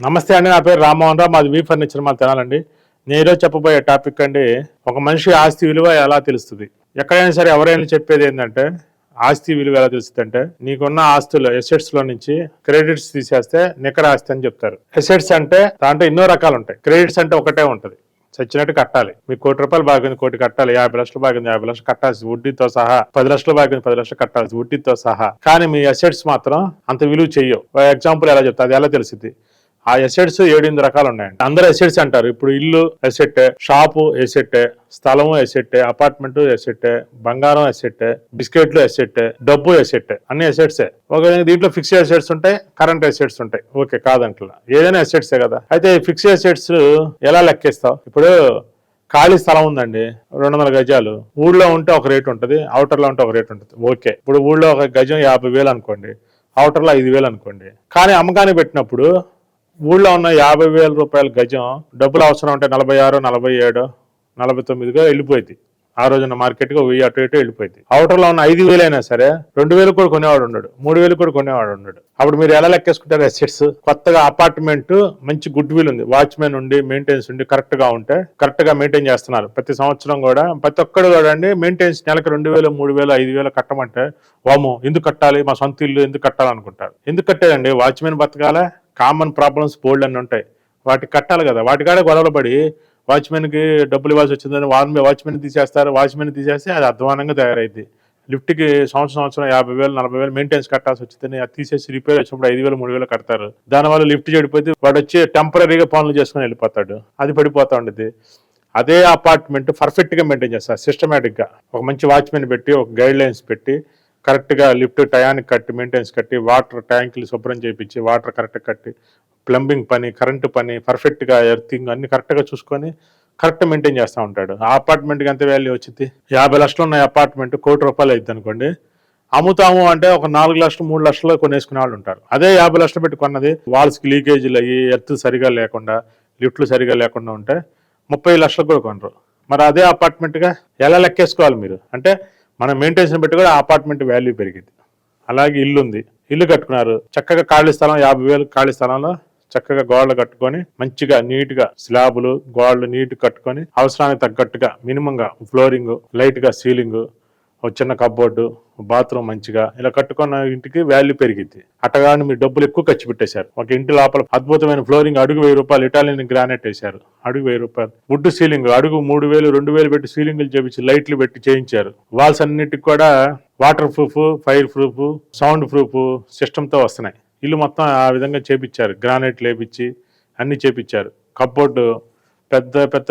నమస్తే అండి నా పేరు రామ్మోహన్ రావు. మాది వీ ఫర్నిచర్ మా తినాలండి. నేను చెప్పబోయే టాపిక్ అండి ఒక మనిషి ఆస్తి విలువ ఎలా తెలుస్తుంది? ఎక్కడైనా సరే ఎవరైనా చెప్పేది ఏంటంటే ఆస్తి విలువ ఎలా తెలుస్తుంది అంటే నీకున్న ఆస్తులు ఎసెట్స్లో నుంచి క్రెడిట్స్ తీసేస్తే నికర ఆస్తి అని చెప్తారు. ఎసెట్స్ అంటే దాంట్లో ఎన్నో రకాలు ఉంటాయి క్రెడిట్స్ అంటే ఒకటే ఉంటుంది. చచ్చినట్టు కట్టాలి. మీకు కోటి రూపాయలు బాగుంది కోటి కట్టాలి. యాభై లక్షలు బాగుంది యాభై లక్షలు కట్టాల్సి వడ్డీతో సహా పది లక్షలు బాగుంది పది లక్షలు కట్టాల్సి వడ్డీతో సహా. కానీ మీ అసెట్స్ మాత్రం అంత విలువ చెయ్యవు. ఎగ్జాంపుల్ ఎలా చెప్తా అది ఎలా తెలిసింది ఆ ఎసెట్స్ ఏడెనిమిది రకాలు ఉన్నాయండి. అందరూ ఎసెట్స్ అంటారు. ఇప్పుడు ఇల్లు ఎసెట్ షాపు ఎసెట్ స్థలము ఎసెట్ అపార్ట్మెంట్ ఎసెట్ బంగారం ఎసెట్ బిస్కెట్లు ఎసెట్ డబ్బు ఎసెట్ అన్ని ఎసెట్సే ఒక దీంట్లో ఫిక్స్డ్ ఎసెట్స్ ఉంటాయి కరెంట్ ఎసెట్స్ ఉంటాయి. ఓకే కాదంటలా ఏదైనా ఎసెట్సే కదా. అయితే ఫిక్స్డ్ ఎసెట్స్ ఎలా లెక్కిస్తావు? ఇప్పుడు ఖాళీ స్థలం ఉందండి రెండు వందల గజాలు. ఊళ్ళో ఉంటే ఒక రేట్ ఉంటుంది అవుటర్లో ఉంటే ఒక రేట్ ఉంటుంది. ఓకే. ఇప్పుడు ఊళ్ళో ఒక గజం యాభై వేలు అనుకోండి అవుటర్లో ఐదు వేలు అనుకోండి. కానీ అమ్మకానికి పెట్టినప్పుడు ఊళ్ళో ఉన్న యాభై వేల రూపాయల గజం డబ్బులు అవసరం ఉంటే నలభై ఆరు నలభై ఏడు నలభై తొమ్మిదిగా వెళ్ళిపోయింది. ఆ రోజున మార్కెట్గా వెయ్యి అటు ఇటు వెళ్ళిపోయింది. అవుటర్లో ఉన్న ఐదు వేలు అయినా సరే రెండు వేలు కూడా కొనేవాడు ఉన్నాడు మూడు వేలు కూడా కొనేవాడు ఉన్నాడు అప్పుడు మీరు ఎలా లెక్కేసుకుంటారు అసెట్స్ కొత్తగా అపార్ట్మెంట్ మంచి గుడ్ విల్ ఉంది. వాచ్మెన్ ఉండి మెయింటెన్స్ ఉండి కరెక్ట్గా ఉంటే కరెక్ట్గా మెయింటైన్ చేస్తున్నారు. ప్రతి సంవత్సరం కూడా ప్రతి ఒక్కడు కూడా అండి మెయింటెన్స్ నెలకు రెండు వేలు మూడు వేలు ఐదు వేలు కట్టమంటే వాము ఎందుకు కట్టాలి? మా సొంత ఇల్లు ఎందుకు కట్టాలనుకుంటారు? ఎందుకు కట్టారండి వాచ్మెన్ బతకాలే? కామన్ ప్రాబ్లమ్స్ బోల్డ్ అన్ని ఉంటాయి. వాటికి కట్టాలి కదా. వాటికాడే గొడవలు పడి వాచ్మెన్కి డబ్బులు ఇవ్వాల్సి వచ్చిందని వాళ్ళ వాచ్మెన్ తీసేస్తారు. వాచ్మెన్ తీసేస్తే అది అధ్వానంగా తయారైంది లిఫ్ట్కి సంవత్సరం సంవత్సరం యాభై వేలు నలభై వేలు మెయింటెనెన్స్ కట్టాల్సి వచ్చిందని అది తీసేసి రిపేర్ వచ్చినప్పుడు ఐదు వేలు మూడు వేలు కడతారు. దానివల్ల లిఫ్ట్ చెడిపోతే వాడు వచ్చి టెంపరీగా పనులు చేసుకుని వెళ్ళిపోతాడు. అది పడిపోతా ఉండేది అదే అపార్ట్మెంట్ పర్ఫెక్ట్గా మెయింటైన్ చేస్తారు సిస్టమేటిక్గా ఒక మంచి వాచ్మెన్ పెట్టి ఒక గైడ్ లైన్స్ పెట్టి కరెక్ట్గా లిఫ్ట్ టయానికి కట్టి మెయింటెనెన్స్ కట్టి వాటర్ ట్యాంకులు శుభ్రం చేయించి వాటర్ కరెక్ట్గా కట్టి ప్లంబింగ్ పని కరెంటు పని పర్ఫెక్ట్గా ఎర్థింగ్ అన్ని కరెక్ట్గా చూసుకొని కరెక్ట్ మెయింటైన్ చేస్తూ ఉంటాడు. ఆ అపార్ట్మెంట్కి ఎంత వాల్యూ వచ్చింది యాభై లక్షలు ఉన్న అపార్ట్మెంట్ కోటి రూపాయలు అవుతుంది అనుకోండి. అమ్ముతాము అంటే ఒక నాలుగు లక్షలు మూడు లక్షలు కొనేసుకునే వాళ్ళు ఉంటారు. అదే యాభై లక్షలు పెట్టి కొన్నది వాల్స్కి లీకేజీలు అయ్యి ఎర్త్ సరిగా లేకుండా లిఫ్ట్లు సరిగా లేకుండా ఉంటే ముప్పై లక్షలు కూడా కొనరు. మరి అదే అపార్ట్మెంట్గా ఎలా లెక్కేసుకోవాలి మీరు? అంటే మన మెయింటెనెన్స్ బట్టి కూడా అపార్ట్మెంట్ వాల్యూ పెరిగింది. అలాగే ఇల్లు ఉంది ఇల్లు కట్టుకున్నారు. చక్కగా ఖాళీ స్థలం యాభై వేలు ఖాళీ స్థలంలో చక్కగా గోడలు కట్టుకొని మంచిగా నీట్గా స్లాబులు గోడలు నీట్ కట్టుకొని అవసరానికి తగ్గట్టుగా మినిమంగా ఫ్లోరింగ్ లైట్గా సీలింగ్ ఒక చిన్న కబోర్డు బాత్రూమ్ మంచిగా ఇలా కట్టుకున్న ఇంటికి వాల్యూ పెరిగింది అట్టగాని మీరు డబ్బులు ఎక్కువ ఖర్చు పెట్టేశారు. ఒక ఇంటి లోపల అద్భుతమైన ఫ్లోరింగ్ అడుగు వెయ్యి రూపాయలు ఇటాలియన్ గ్రానైట్ వేశారు. అడుగు వెయ్యి రూపాయలు. వుడ్ సీలింగ్ అడుగు మూడు వేలు రెండు వేలు పెట్టి సీలింగ్లు చేపించి లైట్లు పెట్టి చేయించారు. వాల్స్ అన్నిటికి కూడా waterproof fireproof soundproof సిస్టంతో వస్తున్నాయి. ఇల్లు మొత్తం ఆ విధంగా చేపించారు. గ్రానైట్ లేపించి అన్ని చేపించారు. కబోర్డు పెద్ద పెద్ద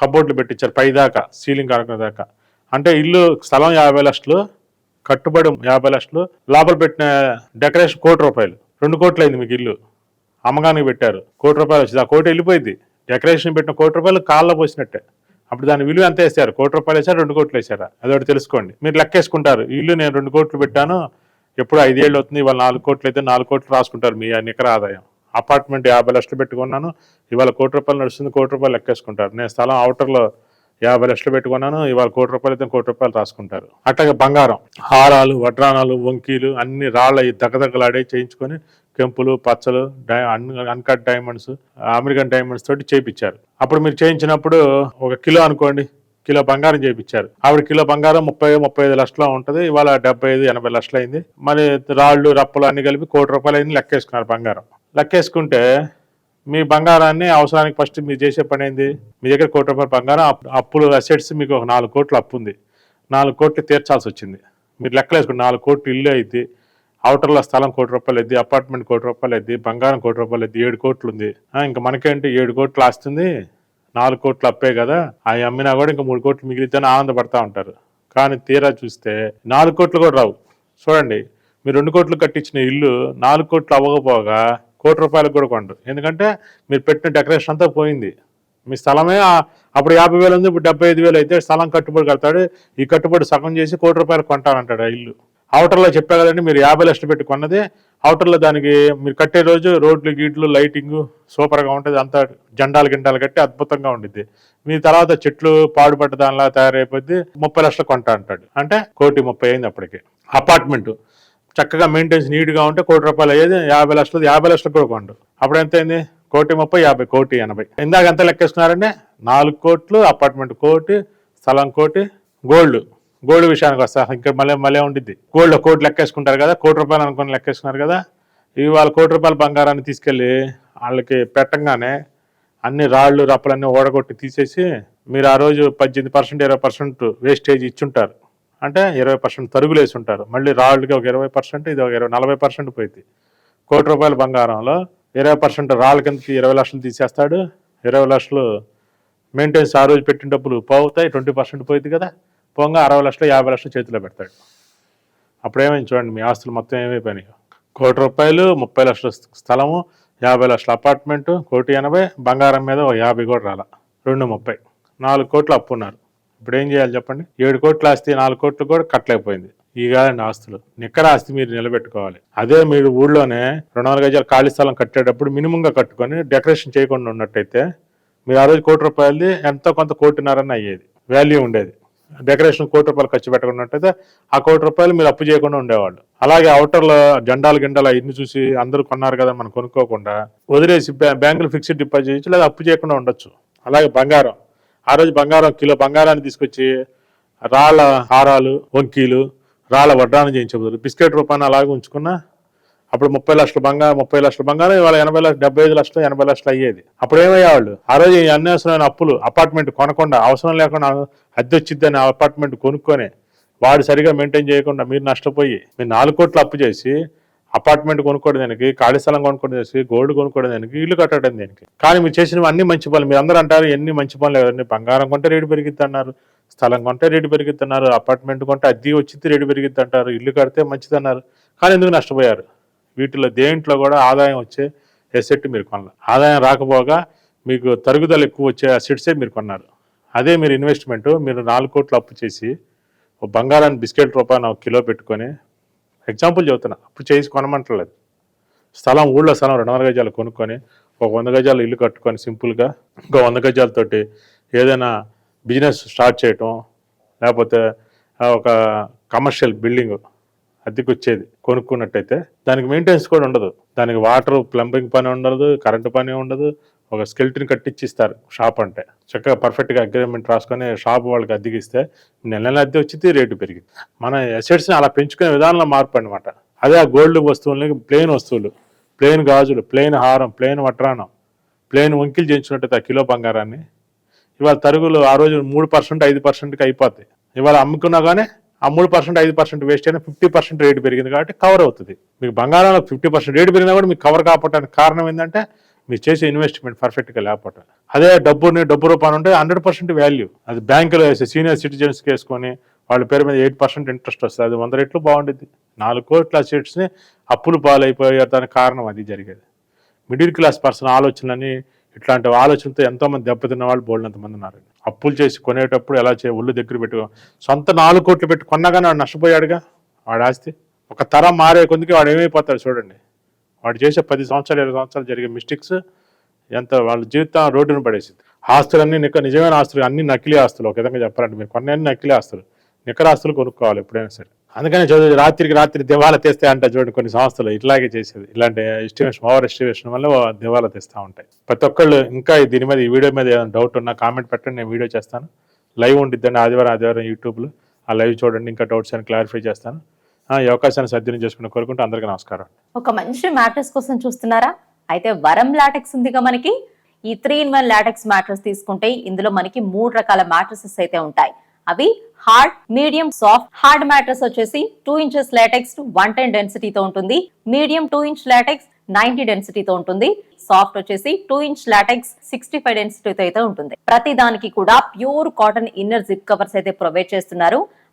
కబోర్డులు పెట్టించారు. పైదాకా సీలింగ్ కనుక దాకా అంటే ఇల్లు స్థలం యాభై లక్షలు కట్టుబడి యాభై లక్షలు లోపల పెట్టిన డెకరేషన్ కోటి రూపాయలు. రెండు కోట్లు అయింది మీకు ఇల్లు. అమ్మగానికి పెట్టారు. కోటి రూపాయలు వచ్చింది. ఆ కోటి వెళ్ళిపోయింది. డెకరేషన్ పెట్టిన కోటి రూపాయలు కాళ్ళలో పోసినట్టే. అప్పుడు దాని విలువ ఎంత వేసారు కోటి రూపాయలు వేసారు రెండు కోట్లు వేసారా అదొకటి తెలుసుకోండి. మీరు లెక్కేసుకుంటారు. ఇల్లు నేను రెండు కోట్లు పెట్టాను. ఎప్పుడు ఐదేళ్ళు అవుతుంది. ఇవాళ నాలుగు కోట్లు అయితే నాలుగు కోట్లు రాసుకుంటారు మీ నికర ఆదాయం. అపార్ట్మెంట్ యాభై లక్షలు పెట్టుకున్నాను. ఇవాళ కోటి రూపాయలు నడుస్తుంది. కోటి రూపాయలు లెక్కేసుకుంటారు. నేను స్థలం అవుటర్లో యాభై లక్షలు పెట్టుకున్నాను ఇవాళ కోటి రూపాయలు అయితే కోటి రూపాయలు రాసుకుంటారు. అట్లాగే బంగారం హారాలు వడ్రానాలు వంకీలు అన్ని రాళ్ళ దగ్గదగ్గలాడే చేయించుకొని కెంపులు పచ్చలు die un- uncut diamonds American diamonds తోటి చేయించారు అప్పుడు మీరు చేయించినప్పుడు ఒక కిలో అనుకోండి కిలో బంగారం చేయించారు ఆవిడ కిలో బంగారం ముప్పై ముప్పై ఐదు లక్షలు ఉంటుంది ఇవాళ డెబ్బై ఐదు ఎనభై లక్షలు అయింది మరి రాళ్ళు రప్పలు అన్ని కలిపి కోటి రూపాయలు అయింది లెక్కేసుకున్నారు బంగారం. లెక్కేసుకుంటే మీ బంగారాన్ని అవసరానికి ఫస్ట్ మీరు చేసే పని ఏంది? మీ దగ్గర కోటి రూపాయల బంగారం అప్పులు అసెట్స్ మీకు ఒక నాలుగు కోట్లు అప్పు ఉంది. నాలుగు కోట్లు తీర్చాల్సి వచ్చింది. మీరు లెక్కలేసుకుని నాలుగు కోట్లు ఇల్లు అయితే అవుటర్లో స్థలం కోటి రూపాయలు అయింది. అపార్ట్మెంట్ కోటి రూపాయలు అయితే బంగారం కోటి రూపాయలు అయింది. ఏడు కోట్లు ఉంది. ఇంకా మనకేంటి? ఏడు కోట్లు ఆస్తుంది. నాలుగు కోట్లు అప్పే కదా. అవి అమ్మినా కూడా ఇంకా మూడు కోట్లు మిగిలితేనే ఆనందపడతా ఉంటారు. కానీ తీరా చూస్తే నాలుగు కోట్లు కూడా రావు. చూడండి. మీరు రెండు కోట్లు కట్టించిన ఇల్లు నాలుగు కోట్లు అవ్వకపోగా కోటి రూపాయలకు కూడా కొండరు ఎందుకంటే మీరు పెట్టిన డెకరేషన్ అంతా పోయింది. మీ స్థలమే అప్పుడు యాభై వేలు ఉంది ఇప్పుడు డెబ్బై ఐదు వేలు అయితే స్థలం కట్టుబడి కడతాడు. ఈ కట్టుబడి సగం చేసి కోటి రూపాయలు కొంటానంటాడు ఆ ఇల్లు. అవుటర్లో చెప్పా కదండి మీరు యాభై లక్షలు పెట్టి కొన్నది. అవుటర్లో దానికి మీరు కట్టే రోజు రోడ్లు గీట్లు లైటింగ్ సూపర్గా ఉంటుంది. అంతా జెండాలు గిండాలు కట్టి అద్భుతంగా ఉండిద్ది. మీ తర్వాత చెట్లు పాడుపడ్డ దానిలా తయారైపోద్ది. ముప్పై లక్షలు కొంటా అంటాడు. అంటే కోటి ముప్పై అయింది అప్పటికి. అపార్ట్మెంట్ చక్కగా మెయింటెన్స్ నీట్గా ఉంటే కోటి రూపాయలు అయ్యేది యాభై లక్షలు యాభై లక్షలు కూడా అప్పుడు ఎంత అయింది? కోటి ముప్పై యాభై కోటి ఎనభై. ఇందాక ఎంత లెక్కేస్తున్నారంటే నాలుగు కోట్లు అపార్ట్మెంట్ కోటి స్థలం కోటి గోల్డ్. గోల్డ్ విషయానికి వస్తా ఇంకా మళ్ళీ మళ్ళీ ఉండిద్ది. గోల్డ్ కోటి లెక్కేసుకుంటారు కదా కోటి రూపాయలు అనుకుని లెక్కేసుకున్నారు కదా ఇవి వాళ్ళ కోటి రూపాయల బంగారాన్ని తీసుకెళ్ళి వాళ్ళకి పెట్టంగానే అన్ని రాళ్ళు రప్పలన్నీ ఓడగొట్టి తీసేసి మీరు ఆ రోజు పద్దెనిమిది పర్సెంట్ ఇరవై పర్సెంట్ వేస్టేజ్ ఇచ్చుంటారు. అంటే ఇరవై పర్సెంట్ తరుగులేసి ఉంటారు. మళ్ళీ రాళ్ళకి ఒక ఇరవై పర్సెంట్ ఇది ఒక ఇరవై నలభై పర్సెంట్ పోయింది. కోటి రూపాయల బంగారంలో ఇరవై పర్సెంట్ రాళ్ళ కిందకి ఇరవై లక్షలు తీసేస్తాడు. ఇరవై లక్షలు మెయింటెనెన్స్ ఆ రోజు పెట్టిన డబ్బులు పోతాయి ట్వంటీ పర్సెంట్ పోయింది కదా. పోగా అరవై లక్షలు యాభై లక్షలు చేతిలో పెడతాడు. అప్పుడేమైంది చూడండి మీ ఆస్తులు మొత్తం ఏమైపోయినాయి. కోటి రూపాయలు ముప్పై లక్షల స్థలము యాభై లక్షల అపార్ట్మెంటు కోటి ఎనభై బంగారం మీద ఒక యాభై కూడా రాల. రెండు ముప్పై. నాలుగు కోట్లు అప్పు ఉన్నారు ఇప్పుడు ఏం చేయాలి చెప్పండి? ఏడు కోట్ల ఆస్తి నాలుగు కోట్లు కూడా కట్టలేకపోయింది. ఈ కాదండి ఆస్తులు. నిక్కర ఆస్తి మీరు నిలబెట్టుకోవాలి. అదే మీరు ఊళ్ళోనే రెండు వందల గజాల ఖాళీ స్థలం కట్టేటప్పుడు మినిమంగా కట్టుకొని డెకరేషన్ చేయకుండా ఉన్నట్టయితే మీరు ఆ రోజు కోటి రూపాయలది ఎంతో కొంత కోటిన్నరని అయ్యేది. వాల్యూ ఉండేది. డెకరేషన్ కోటి రూపాయలు ఖర్చు పెట్టకుండా ఆ కోటి రూపాయలు మీరు అప్పు చేయకుండా ఉండేవాళ్ళు. అలాగే అవుటర్లో జెండాలు గిండాలు అవన్నీ చూసి అందరూ కొన్నారు కదా మనం కొనుక్కోకుండా వదిలేసి బ్యాంకులు ఫిక్స్డ్ డిపాజిట్ చేయొచ్చు లేదా అప్పు చేయకుండా ఉండొచ్చు. అలాగే బంగారం. ఆ రోజు బంగారం కిలో బంగారాన్ని తీసుకొచ్చి రాళ్ళ హారాలు వంకీలు రాళ్ళ వడ్డానం చేయించబోదు బిస్కెట్ రూపాన్ని అలాగే ఉంచుకున్నా అప్పుడు ముప్పై లక్షల బంగారం ముప్పై లక్షల బంగారం ఇవాళ ఎనభై లక్షలు డెబ్బై ఐదు లక్షలు ఎనభై లక్షలు అయ్యేది. అప్పుడు ఏమయ్యేవాళ్ళు? ఆ రోజు అన్యవసరమైన అప్పులు అపార్ట్మెంట్ కొనకుండా అవసరం లేకుండా అద్దె వచ్చిద్దని అపార్ట్మెంట్ కొనుక్కొని వాడు సరిగా మెయింటైన్ చేయకుండా మీరు నష్టపోయి మీరు నాలుగు కోట్లు అప్పు చేసి అపార్ట్మెంట్ కొనుక్కోవడం దానికి? ఖాళీ స్థలం కొనుక్కోవడం దానికి? గోల్డ్ కొనుక్కోవడం దానికి? ఇల్లు కట్టడం దానికి? కానీ మీరు చేసినవి అన్ని మంచి పనులు. మీరు అందరూ అంటారు ఎన్ని మంచి పనులు కదండి బంగారం కొంటే రేటు పెరిగిద్ది అన్నారు స్థలం కొంటే రేటు పెరిగిద్ది అన్నారు అపార్ట్మెంట్ కొంటే అద్దీ వచ్చింది రేటు పెరిగిద్ది అంటారు ఇల్లు కడితే మంచిది అన్నారు కానీ ఎందుకు నష్టపోయారు? వీటిలో దేంట్లో కూడా ఆదాయం వచ్చే ఎసెట్ మీరు కొనాలి. ఆదాయం రాకపోగా మీకు తరుగుదల ఎక్కువ వచ్చే అసెట్సే మీరు కొన్నారు. అదే మీరు ఇన్వెస్ట్మెంట్ మీరు నాలుగు కోట్లు అప్పు చేసి బంగారాన్ని బిస్కెట్ రూపాయలు ఒక కిలో పెట్టుకొని ఎగ్జాంపుల్ చెబుతున్నా. అప్పుడు చేసి కొనమంటలేదు. స్థలం ఊళ్ళో స్థలం రెండు వందల గజాలు కొనుక్కొని ఒక వంద గజాలు ఇల్లు కట్టుకొని సింపుల్గా ఇంకో వంద గజాలతోటి ఏదైనా బిజినెస్ స్టార్ట్ చేయటం లేకపోతే ఒక కమర్షియల్ బిల్డింగ్ అద్దెకు వచ్చేది కొనుక్కున్నట్టయితే దానికి మెయింటెనెన్స్ కూడా ఉండదు. దానికి వాటర్ ప్లంబింగ్ పని ఉండదు కరెంటు పని ఉండదు ఒక స్కెల్టిని కట్టించిస్తారు షాప్ అంటే. చక్కగా పర్ఫెక్ట్గా అగ్రిమెంట్ రాసుకొని షాప్ వాళ్ళకి అద్దెకిస్తే నెల నెల అద్దె వచ్చింది రేటు పెరిగింది. మన అసెట్స్ని అలా పెంచుకునే విధానంలో మార్పు అనమాట అదే ఆ గోల్డ్ వస్తువులని ప్లెయిన్ వస్తువులు ప్లెయిన్ గాజులు ప్లెయిన్ హారం ప్లెయిన్ వడ్రానం ప్లెయిన్ వంకిలు చేయించినట్టయితే ఆ కిలో బంగారాన్ని. ఇవాళ తరుగులు ఆ రోజు మూడు పర్సెంట్ ఐదు పర్సెంట్కి అయిపోతాయి. ఇవాళ అమ్ముకున్నా కానీ ఆ మూడు పర్సెంట్ ఐదు పర్సెంట్ వేస్ట్ అయినా ఫిఫ్టీ పర్సెంట్ రేటు పెరిగింది కాబట్టి కవర్ అవుతుంది. మీకు బంగారంలో ఫిఫ్టీ పర్సెంట్ రేటు పెరిగినా కూడా మీకు కవర్ కాకపోవడానికి కారణం ఏంటంటే మీరు చేసే ఇన్వెస్ట్మెంట్ పర్ఫెక్ట్గా లేకపోవటం. అదే డబ్బుని డబ్బు రూపాయలు ఉంటే హండ్రెడ్ పర్సెంట్ వాల్యూ అది బ్యాంకులో వేసి సీనియర్ సిటిజన్స్కి వేసుకొని వాళ్ళ పేరు మీద ఎయిట్ పర్సెంట్ ఇంట్రెస్ట్ వస్తుంది. అది వంద రెట్లు బాగుంటుంది నాలుగు కోట్ల సీట్స్ని అప్పులు పాలైపోయారు. దానికి కారణం అది జరిగేది. మిడిల్ క్లాస్ పర్సన్ ఆలోచనలని ఇట్లాంటి ఆలోచనతో ఎంతోమంది దెబ్బతిన్న వాళ్ళు బోల్డంత మంది ఉన్నారు. అప్పులు చేసి కొనేటప్పుడు ఎలా చే ఒళ్ళు దగ్గర పెట్టుకో సొంత నాలుగు కోట్లు పెట్టి కొన్నా కానీ వాడు నష్టపోయాడుగా? వాడి ఆస్తి. ఒక తరం మారే కొద్దికి వాడు ఏమైపోతాడు చూడండి. వాడు చేసే పది సంవత్సరాలు ఇరవై సంవత్సరాలు జరిగే మిస్టేక్స్ ఎంత వాళ్ళ జీవితం రోడ్డును పడేసింది. ఆస్తులన్నీ నిక నిజమైన ఆస్తులు అన్ని నకిలీ ఆస్తులు ఒక విధంగా చెప్పాలంటే మీరు కొన్ని అన్ని నకిలీ ఆస్తులు. నికర ఆస్తులు కొనుక్కోవాలి ఎప్పుడైనా సరే. అందుకని చదువు రాత్రికి రాత్రి దివాలా తెస్తే అంట చూడండి కొన్ని సంస్థలు ఇట్లాగే చేసేది. ఇలాంటి ఎస్టిమేషన్ ఓవర్ ఎస్టిమేషన్ వల్ల దివాలా తెస్తూ ఉంటాయి. ప్రతి ఒక్కళ్ళు ఇంకా దీని మీద ఈ వీడియో మీద ఏదైనా డౌట్ ఉన్నా కామెంట్ పెట్టండి నేను వీడియో చేస్తాను. లైవ్ ఉండిద్దండి ఆదివారం ఆదివారం యూట్యూబ్లో ఆ లైవ్ చూడండి ఇంకా డౌట్స్ అని క్లారిఫై చేస్తాను. ఈ అవకాశాన్ని సద్వినియోగం చేసుకుని కోరుకుంటూ అందరికీ నమస్కారం. ఒక మంచి మ్యాట్రెస్ కోసం చూస్తున్నారా? అయితే వరం లాటెక్స్ ఉందిగా మనకి. ఈ three in one latex mattress తీసుకుంటే ఇందులో మనకి మూడు రకాల మ్యాట్రసెస్ అయితే ఉంటాయి. అవి hard medium soft. Hard mattress వచ్చేసి two inches latex one ten డెన్సిటీతో ఉంటుంది. Medium two inch latex ninety డెన్సిటీతో ఉంటుంది. సాఫ్ట్ వచ్చేసి two inch latex sixty five డెన్సిటీతో అయితే ఉంటుంది. ప్రతి దానికి కూడా pure cotton inner zip covers అయితే ప్రొవైడ్ చేస్తున్నారు.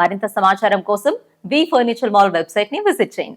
మరింత సమాచారం కోసం వి ఫర్నిచర్ మాల్ వెబ్సైట్ని విజిట్ చేయండి.